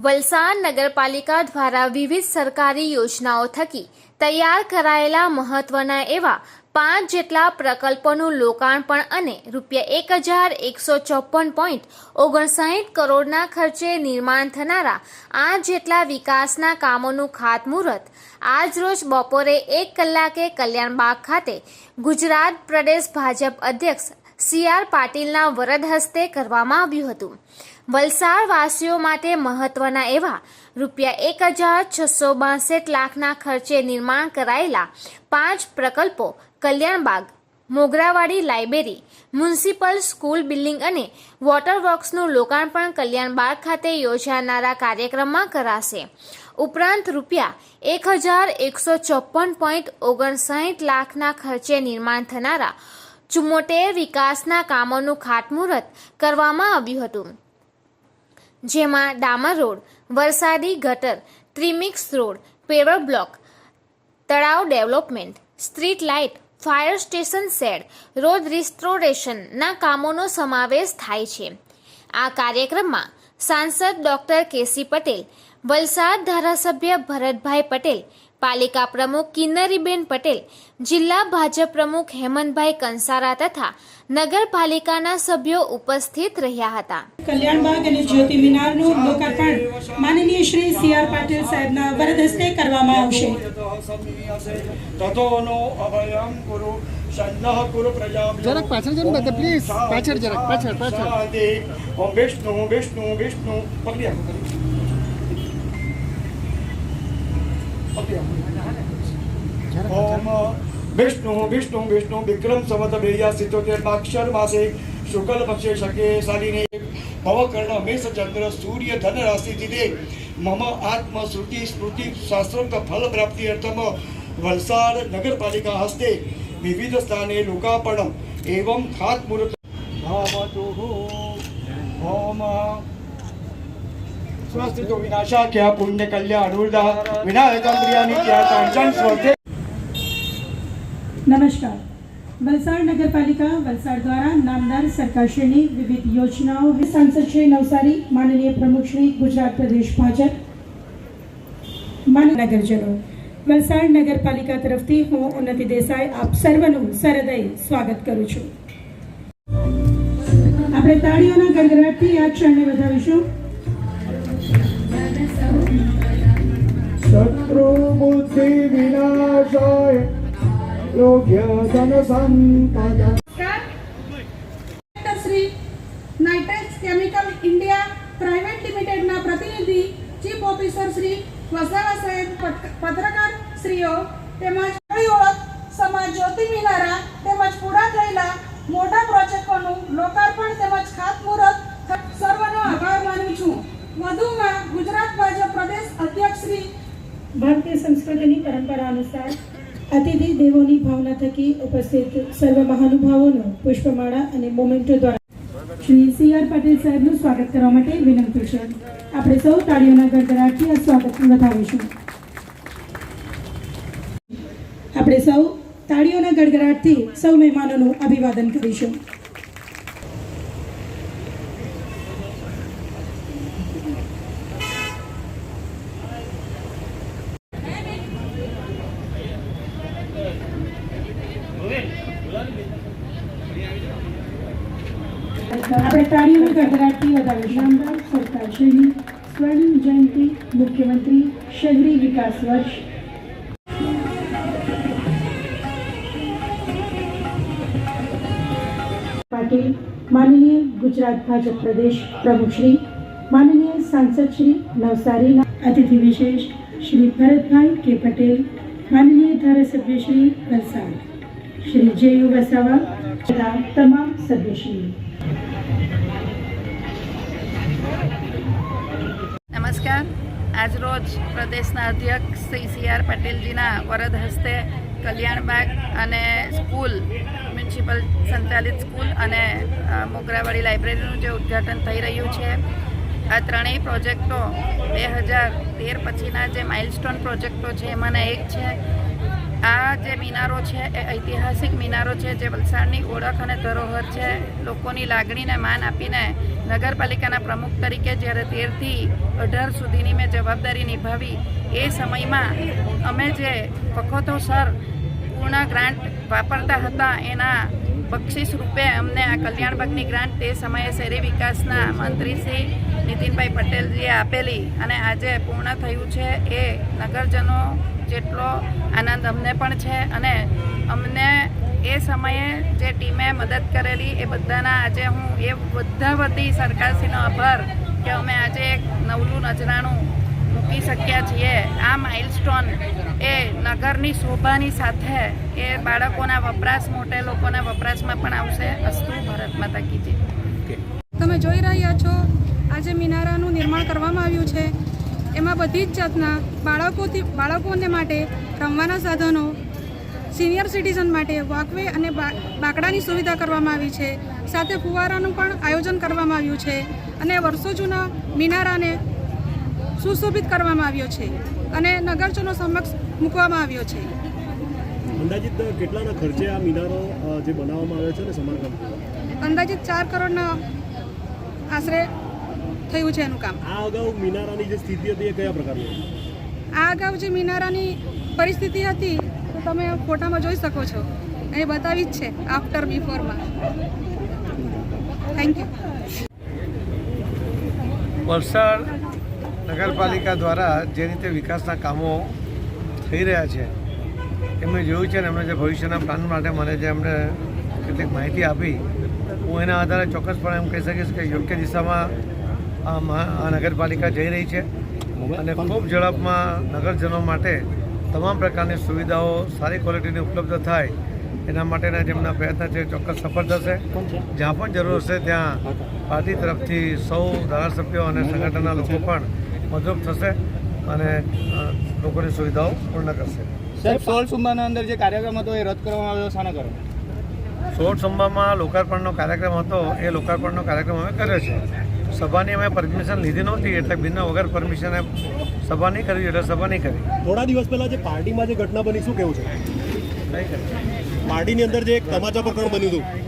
વલસાડ નગરપાલિકા દ્વારા વિવિધ સરકારી યોજનાઓ થકી તૈયાર કરાયેલા મહત્વના એવા પાંચ જેટલા પ્રકલ્પોનું લોકાર્પણ અને રૂપિયા એક હજાર એકસો ચોપન પોઈન્ટ ઓગણસાઠ કરોડના ખર્ચે નિર્માણ થનારા આ જેટલા વિકાસના કામોનું ખાતમુહૂર્ત આજરોજ બપોરે એક કલાકે કલ્યાણબાગ ખાતે ગુજરાત પ્રદેશ ભાજપ અધ્યક્ષ સી આર પાટીલના વરદ હસ્તે કરવામાં આવ્યું હતું. વલસાડ વાસીઓ માટે મહત્વના એવા રૂપિયા એક હજાર છસો બાસઠ લાખના ખર્ચે નિર્માણ કરાયેલા પાંચ પ્રકલ્પો Kalyanbaug, Mograwadi library, municipal school building અને વોટર વર્ક્સનું લોકાર્પણ કલ્યાણબાગ ખાતે યોજાનારા કાર્યક્રમમાં કરાશે. ઉપરાંત રૂપિયા એક હજાર એકસો ચોપન પોઈન્ટ ઓગણસાઠ લાખના ખર્ચે નિર્માણ થનારા ચુમ્મોતેર વિકાસના કામોનું ખાતમુહૂર્ત કરવામાં આવ્યું હતું. જેમાં ડામર રોડ, વરસાદી ગટર, ત્રિમિક્સ રોડ પેવર બ્લોક, તળાવ development, street light, fire station shed road રિસ્ટોરેશનના કામોનો સમાવેશ થાય છે. આ કાર્યક્રમમાં સાંસદ ડોક્ટર કેસી પટેલ, વલસાડ ધારાસભ્ય ભરતભાઈ પટેલ પાલિકા પ્રમુખ કિન્નરીબેન પટેલ જિલ્લા ભાજપ પ્રમુખ હેમંતભાઈ કંસારા તથા નગરપાલિકાના સભ્યો ઉપસ્થિત રહ્યા હતા. કલ્યાણબાગ અને જ્યોતિ મિનારનું લોકાર્પણ માનનીય શ્રી સી આર પાટીલ સાહેબના વરદ હસ્તે કરવામાં આવશે. અભયમ કુરુ સન્નઃ કુરુ પ્રજા જરાક પાછળ જજો બધા, પ્લીઝ પાછળ જરાક, પાછળ, પાછળ. ઓમ વિષ્ણુ વિષ્ણુ વિષ્ણુ. પકડી આપો ઓમ વિષ્ણુ વિષ્ણુ વિષ્ણુ વિક્રમ સંવત બેયા સિત્તોતેર અક્ષર માસે શુક્લ પક્ષે શકે સાલીને ભવકર્ણ મેષ ચંદ્ર સૂર્ય ધન રાશિ દે મમ આત્મ શ્રુતિ સ્મૃતિ શાસ્ત્રોક્ત ફલ પ્રાપ્તિ અર્થમ વલસાડ નગરપાલિકા હસ્તે વિવિધ સ્થાને લોકાર્પણમ એવમ ખાતમુહૂર્ત સ્વસ્તિતો વિનાશાખ્યા પુણ્ય કલ્યાણ ઉર્દા વિનાયકમ પ્રિયાની ત્યાં કાંચન સ્વર્તે નમસ્કાર. વલસાડ નગરપાલિકા વલસાડ દ્વારા નામદાર સરકારશ્રીની વિવિધ યોજનાઓ સાંસદ શ્રી નવસારી, માનનીય પ્રમુખશ્રી ગુજરાત પ્રદેશ ભાજપ નગરજનો. વલસાડ નગરપાલિકા તરફથી હું ઉન્નતિ દેસાઈ આપ સર્વનું સરહૃદય સ્વાગત કરું છું. આપણે તાળીઓના ગંગરાટથી આ ક્ષણને વધાવીશું શત્રુ બુદ્ધિ વિનાશાય યોગ્ય ધન સંપદા Shri Nitrex chemical India private લિમિટેડના પ્રતિનિધિ ચીફ ઓફિસર શ્રી વસાવા સાહેબ પત- પત્રકાર શ્રીઓ તેમજ ઓળખ સમાજ જ્યોતિ મિનારા તેમજ પૂરા થયેલા મોટા પ્રોજેક્ટોનું લોકાર્પણ તેમજ ખાતમુહૂર્ત સર્વનો આભાર માનું છું. વધુમાં ગુજરાત ભાજપ પ્રદેશ અધ્યક્ષ શ્રી ભારતીય સંસ્કૃતિની પરંપરા અનુસાર અતિથિ દેવોની ભાવના થકી ઉપસ્થિત સર્વ મહાનુભાવોનો પુષ્પમાળા અને મોમેન્ટો દ્વારા શ્રી સી આર પટેલ સાહેબનું સ્વાગત કરવા માટે વિનંતી છે. આપણે સૌ તાળીઓના ગડગડાટથી આ સ્વાગત વધાવીશું આપણે સૌ તાળીઓના ગડગડાટથી સૌ મહેમાનોનું અભિવાદન કરીશું. આપણે તાળીઓની ગડગડાટથી વધાવીશું નામદાર સરકાર શ્રીની સ્વર્ણ જયંતિ મુખ્યમંત્રી શહેરી વિકાસ વર્ષ પાટીલ માનનીય ગુજરાત ભાજપ પ્રદેશ પ્રમુખ શ્રી માનનીય સાંસદ શ્રી નવસારીના અતિથિ વિશેષ શ્રી ભરતભાઈ કે પટેલ માનનીય ધારાસભ્ય શ્રી વલસાડ શ્રી જેયુ વસાવા તથા તમામ સભ્યશ્રીઓ. નમસ્કાર. આજરોજ પ્રદેશના અધ્યક્ષ શ્રી સી આર પટેલજીના વરદ હસ્તે કલ્યાણબાગ અને સ્કૂલ, મ્યુનિસિપલ સંચાલિત સ્કૂલ અને મોગરાવાડી લાઇબ્રેરીનું જે ઉદ્ઘાટન થઈ રહ્યું છે. આ ત્રણેય પ્રોજેક્ટો બે હજાર તેર પછીના જે માઇલસ્ટોન પ્રોજેક્ટો છે, એમાંના એક છે આ જે મિનારો છે એ ઐતિહાસિક મિનારો છે જે વલસાડની ઓળખ અને ધરોહર છે. લોકોની લાગણીને માન આપીને નગરપાલિકાના પ્રમુખ તરીકે જ્યારે તેરથી અઢાર સુધીની મેં જવાબદારી નિભાવી, એ સમયમાં અમે જે વખતોસર પૂર્ણ ગ્રાન્ટ વાપરતા હતા એના બક્ષિસ રૂપે અમને આ કલ્યાણબાગની ગ્રાન્ટ તે સમયે શહેરી વિકાસના મંત્રી શ્રી નીતિનભાઈ પટેલજીએ આપેલી અને આજે પૂર્ણ થયું છે. એ નગરજનો જેટલો આનંદ અમને પણ છે અને અમને એ સમયે જે ટીમે મદદ કરેલી એ બધાના આજે હું એ બધા બધી સરકારશ્રીનો આભાર કે અમે આજે એક નવલું નજરાણું મૂકી શક્યા છીએ. આ માઇલસ્ટોન એ નગરની શોભાની સાથે એ બાળકોના વપરાશ મોટે લોકોના વપરાશમાં પણ આવશે. અસ્તુ ભારત માતા કી તમે જોઈ રહ્યા છો, આજે મિનારાનું નિર્માણ કરવામાં આવ્યું છે. એમાં બધી જ જાતના બાળકોથી બાળકોને માટે રમવાના સાધનો સિનિયર સિટીઝન માટે વોકવે અને બાકડાની સુવિધા કરવામાં આવી છે. સાથે ફુવારાનું પણ આયોજન કરવામાં આવ્યું છે અને વર્ષો જૂના મિનારાને સુશોભિત કરવામાં આવ્યો છે અને નગરજનો સમક્ષ મૂકવામાં આવ્યો છે. અંદાજિત કેટલાના ખર્ચે આ મિનારો જે બનાવવામાં આવ્યો છે ને સમારકામ? અંદાજિત ચાર કરોડના આશરે થયું છે એનું કામ? આ અગાઉ મિનારાની જે સ્થિતિ હતી એ કયા પ્રકારની આ અગાઉ જે મિનારાની પરિસ્થિતિ હતી તો તમે ફોટામાં જોઈ શકો છો. એ બતાવી જ છે આફ્ટર બિફોરમાં થેન્ક યુ વલસાડ નગરપાલિકા દ્વારા જે રીતે વિકાસના કામો થઈ રહ્યા છે એમણે જોયું છે ને એમણે જે ભવિષ્યના પ્લાન માટે મને જે એમણે કેટલીક માહિતી આપી હું એના આધારે ચોક્કસપણે એમ કહી શકીશ કે યોગ્ય દિશામાં આ નગરપાલિકા જઈ રહી છે અને ખૂબ ઝડપમાં નગરજનો માટે તમામ પ્રકારની સુવિધાઓ સારી ક્વોલિટીની ઉપલબ્ધ થાય એના માટેના જેમના પ્રયત્ન છે ચોક્કસ સફળ થશે. જ્યાં પણ જરૂર હશે ત્યાં પાર્ટી તરફથી સૌ ધારાસભ્યો અને સંગઠનના લોકો પણ મદદ થશે અને લોકોની સુવિધાઓ પૂર્ણ કરશે. સાહેબ સોળ સોમવારના અંદર જે કાર્યક્રમ હતો એ રદ કરવામાં આવ્યો શાના કારણે? સોળ સંભામાં લોકાર્પણનો કાર્યક્રમ હતો એ લોકાર્પણનો કાર્યક્રમ અમે કર્યો છે. સભાની અમે પરમિશન લીધી નહોતી એટલે બિના વગર પરમિશને સભા નહીં કરી એટલે સભા નહીં કરી. થોડા દિવસ પહેલા જે પાર્ટીમાં જે ઘટના બની શું કેવું છે? પાર્ટીની અંદર જે એક તમાચા પ્રકરણ બન્યું હતું.